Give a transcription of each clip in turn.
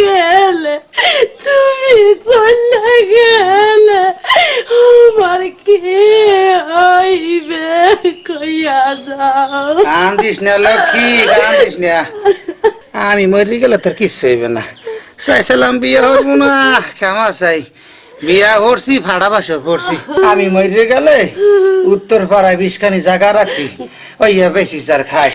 গেলে তুমি চলে গেলে আমার কে হইবে কইয়া যাও কান্দিস না লক্ষ্মী কান্দিস না। আমি মরি গেলে তোর কিচ্ছু হইবে না। চাইছিলাম বিয়ে হরবো না কেমন চাই। বিয়া করছি ভাড়া বাসা করছি। আমি মরে গেলে উত্তর পাড়ায় বিষখানি জায়গা রাখছি ওই বেশি চার খায়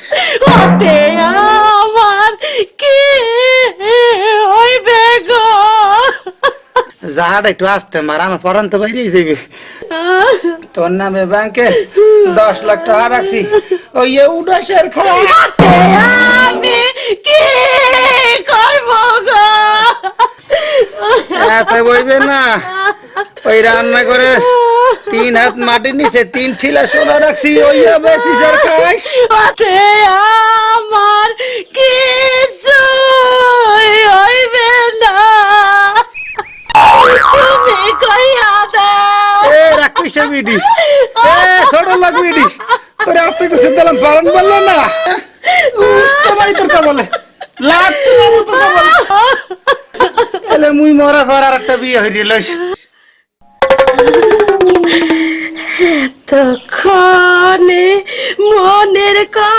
যাহাটা একটু আসতে মার আমার পরান তো বাইরেই যাইবে। তোর নামে ব্যাংকে দশ লাখ টাকা রাখছি। ওই ওতে আমি কি করব গো? এত বইবে না। ওই রান্না করে তিন হাত মাটির নিচে তিন ঠিলা সোনা রাখছি ওই বেশি চার এ মিডি ছোট লোক বিডি। তোর তুই তো দিলাম পালন বলল না। বুঝতে পারি তোর লাগতে তোর এলে মুই মরা ঘর আর একটা বিয়ে হয়ে মনের কায়া